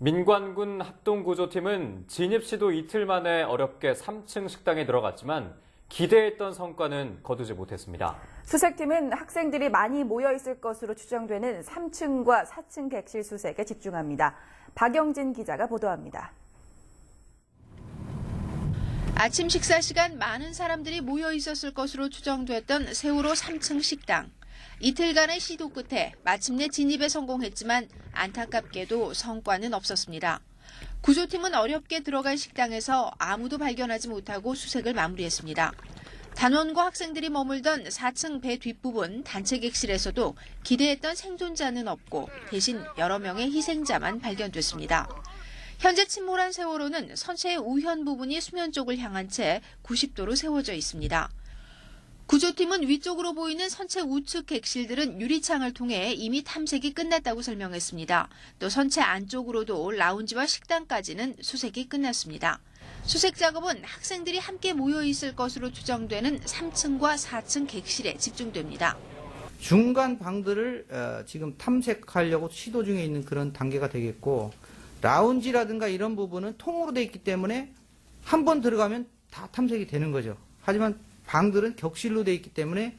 민관군 합동구조팀은 진입 시도 이틀 만에 어렵게 3층 식당에 들어갔지만 기대했던 성과는 거두지 못했습니다. 수색팀은 학생들이 많이 모여 있을 것으로 추정되는 3층과 4층 객실 수색에 집중합니다. 박영진 기자가 보도합니다. 아침 식사 시간 많은 사람들이 모여 있었을 것으로 추정됐던 세월호 3층 식당. 이틀간의 시도 끝에 마침내 진입에 성공했지만 안타깝게도 성과는 없었습니다. 구조팀은 어렵게 들어간 식당에서 아무도 발견하지 못하고 수색을 마무리했습니다. 단원과 학생들이 머물던 4층 배 뒷부분 단체 객실에서도 기대했던 생존자는 없고 대신 여러 명의 희생자만 발견됐습니다. 현재 침몰한 세월호는 선체의 우현 부분이 수면 쪽을 향한 채 90도로 세워져 있습니다. 구조팀은 위쪽으로 보이는 선체 우측 객실들은 유리창을 통해 이미 탐색이 끝났다고 설명했습니다. 또 선체 안쪽으로도 라운지와 식당까지는 수색이 끝났습니다. 수색 작업은 학생들이 함께 모여 있을 것으로 추정되는 3층과 4층 객실에 집중됩니다. 중간 방들을 어, 지금 탐색하려고 시도 중에 있는 그런 단계가 되겠고 라운지라든가 이런 부분은 통으로 돼 있기 때문에 한 번 들어가면 다 탐색이 되는 거죠. 하지만 방들은 격실로 돼 있기 때문에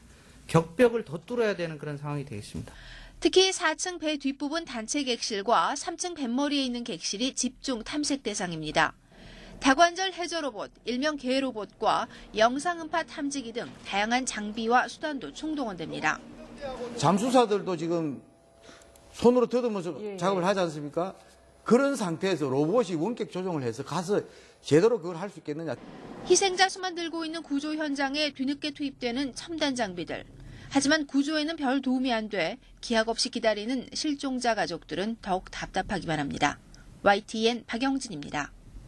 격벽을 더 뚫어야 되는 그런 상황이 되겠습니다. 특히 4층 배 뒷부분 단체 객실과 3층 뱃머리에 있는 객실이 집중 탐색 대상입니다. 다관절 해저 로봇, 일명 개 로봇과 영상 음파 탐지기 등 다양한 장비와 수단도 총동원됩니다. 잠수사들도 지금 손으로 더듬어서 작업을 하지 않습니까? 그런 상태에서 로봇이 원격 조정을 해서 가서 제대로 그걸 할 수 있겠느냐. 희생자 수만 들고 있는 구조 현장에 뒤늦게 투입되는 첨단 장비들. 하지만 구조에는 별 도움이 안 돼 기약 없이 기다리는 실종자 가족들은 더욱 답답하기만 합니다. YTN 박영진입니다.